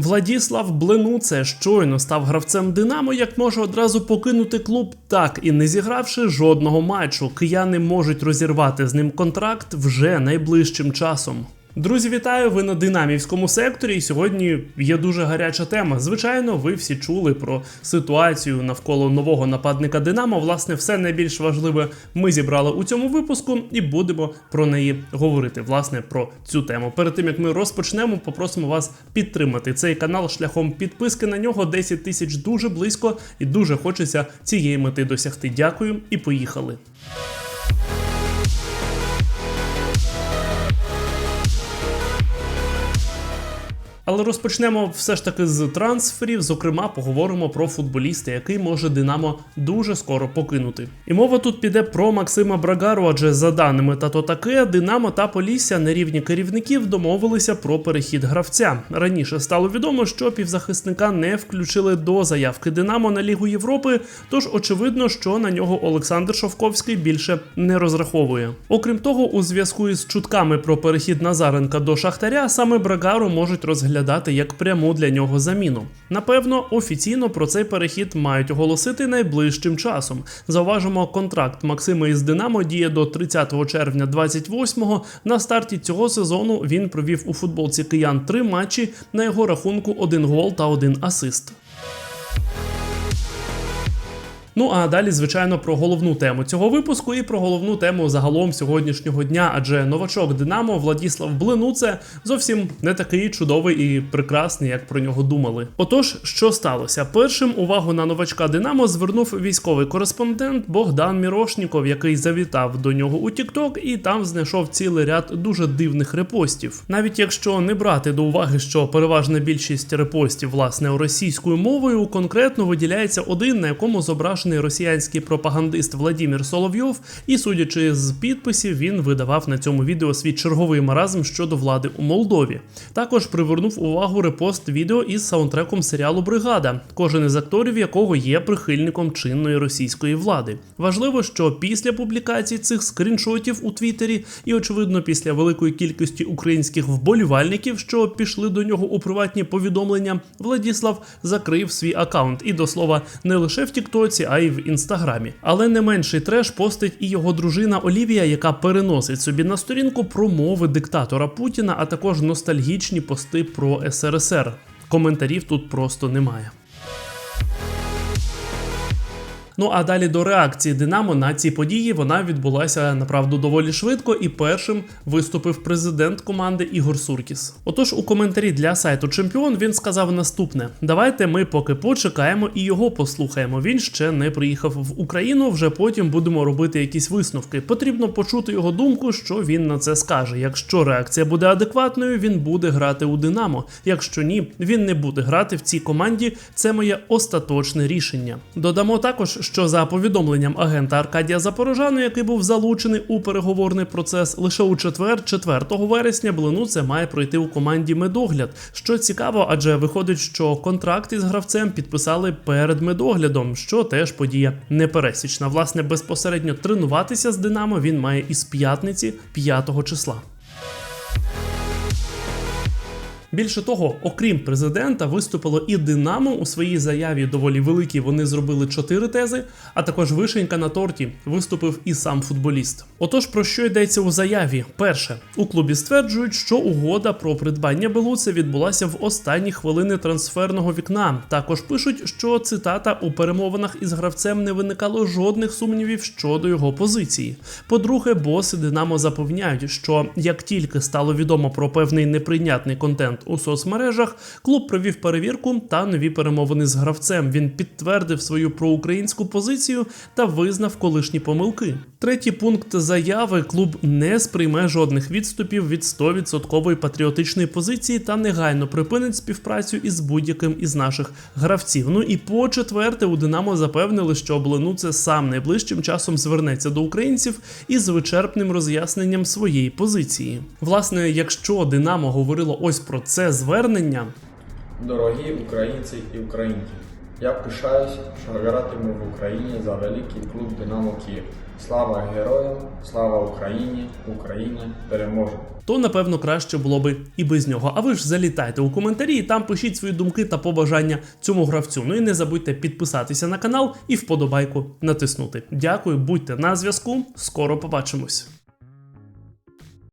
Владіслав Бленуце щойно став гравцем Динамо, як може одразу покинути клуб, так і не зігравши жодного матчу. Кияни можуть розірвати з ним контракт вже найближчим часом. Друзі, вітаю! Ви на динамівському секторі. І сьогодні є дуже гаряча тема. Звичайно, ви всі чули про ситуацію навколо нового нападника Динамо. Власне, все найбільш важливе ми зібрали у цьому випуску і будемо про неї говорити. Власне, про цю тему. Перед тим як ми розпочнемо, попросимо вас підтримати цей канал шляхом підписки на нього. 10 тисяч дуже близько і дуже хочеться цієї мети досягти. Дякую і поїхали. Але розпочнемо все ж таки з трансферів. Зокрема, поговоримо про футболіста, який може Динамо дуже скоро покинути. І мова тут піде про Максима Брагару, адже за даними тато таке, Динамо та Полісся на рівні керівників домовилися про перехід гравця. Раніше стало відомо, що півзахисника не включили до заявки Динамо на Лігу Європи, тож очевидно, що на нього Олександр Шовковський більше не розраховує. Окрім того, у зв'язку із чутками про перехід Назаренка до Шахтаря, саме Брагару можуть розглядати як пряму для нього заміну. Напевно, офіційно про цей перехід мають оголосити найближчим часом. Зауважимо, контракт Максима із Динамо діє до 30 червня 28-го. На старті цього сезону він провів у футболці киян три матчі. На його рахунку один гол та один асист. Ну а далі, звичайно, про головну тему цього випуску і про головну тему загалом сьогоднішнього дня. Адже новачок Динамо Владіслав Блинуце зовсім не такий чудовий і прекрасний, як про нього думали. Отож, що сталося? Першим увагу на новачка Динамо звернув військовий кореспондент Богдан Мірошніков, який завітав до нього у TikTok і там знайшов цілий ряд дуже дивних репостів. Навіть якщо не брати до уваги, що переважна більшість репостів власне російською мовою, конкретно виділяється один, на якому зображений росіянський пропагандист Владімір Соловйов, і судячи з підписів, він видавав на цьому відео свій черговий маразм щодо влади у Молдові. Також привернув увагу репост відео із саундтреком серіалу Бригада, кожен із акторів якого є прихильником чинної російської влади. Важливо, що після публікації цих скріншотів у Твіттері, і очевидно, після великої кількості українських вболівальників, що пішли до нього у приватні повідомлення, Владіслав закрив свій аккаунт. І до слова, не лише в Тіктоці, а й в інстаграмі. Але не менший треш постить і його дружина Олівія, яка переносить собі на сторінку промови диктатора Путіна, а також ностальгічні пости про СРСР. Коментарів тут просто немає. Ну а далі до реакції Динамо на ці події вона відбулася направду доволі швидко, і першим виступив президент команди Ігор Суркіс. Отож, у коментарі для сайту Чемпіон він сказав наступне: давайте ми поки почекаємо і його послухаємо. Він ще не приїхав в Україну. Вже потім будемо робити якісь висновки. Потрібно почути його думку, що він на це скаже. Якщо реакція буде адекватною, він буде грати у Динамо. Якщо ні, він не буде грати в цій команді. Це моє остаточне рішення. Додамо також що за повідомленням агента Аркадія Запорожану, який був залучений у переговорний процес, лише у четвер, 4 вересня, Блинуце має пройти у команді медогляд. Що цікаво, адже виходить, що контракт із гравцем підписали перед медоглядом, що теж подія непересічна. Власне, безпосередньо тренуватися з Динамо він має із п'ятниці 5 числа. Більше того, окрім президента, виступило і Динамо у своїй заяві доволі великій. Вони зробили чотири тези, а також вишенька на торті виступив і сам футболіст. Отож, про що йдеться у заяві? Перше, у клубі стверджують, що угода про придбання Белуце відбулася в останні хвилини трансферного вікна. Також пишуть, що цитата у перемовинах із гравцем не виникало жодних сумнівів щодо його позиції. По-друге, боси Динамо запевняють, що як тільки стало відомо про певний неприйнятний контент у соцмережах, клуб провів перевірку та нові перемовини з гравцем. Він підтвердив свою проукраїнську позицію та визнав колишні помилки. Третій пункт заяви: клуб не сприйме жодних відступів від 100% патріотичної позиції та негайно припинить співпрацю із будь-яким із наших гравців. Ну і по четверте, у Динамо запевнили, що Блинуце сам найближчим часом звернеться до українців із вичерпним роз'ясненням своєї позиції. Власне, якщо Динамо говорило ось про це звернення, Дорогі українці і українки, Я пишаюсь, що гратиму в Україні за великий клуб Динамо Київ. Слава героям, слава Україні, Україна переможе! то напевно краще було би і без нього. А ви ж залітайте у коментарі і там пишіть свої думки та побажання цьому гравцю. Ну і не забудьте підписатися на канал і вподобайку натиснути. Дякую, будьте на зв'язку. Скоро побачимось.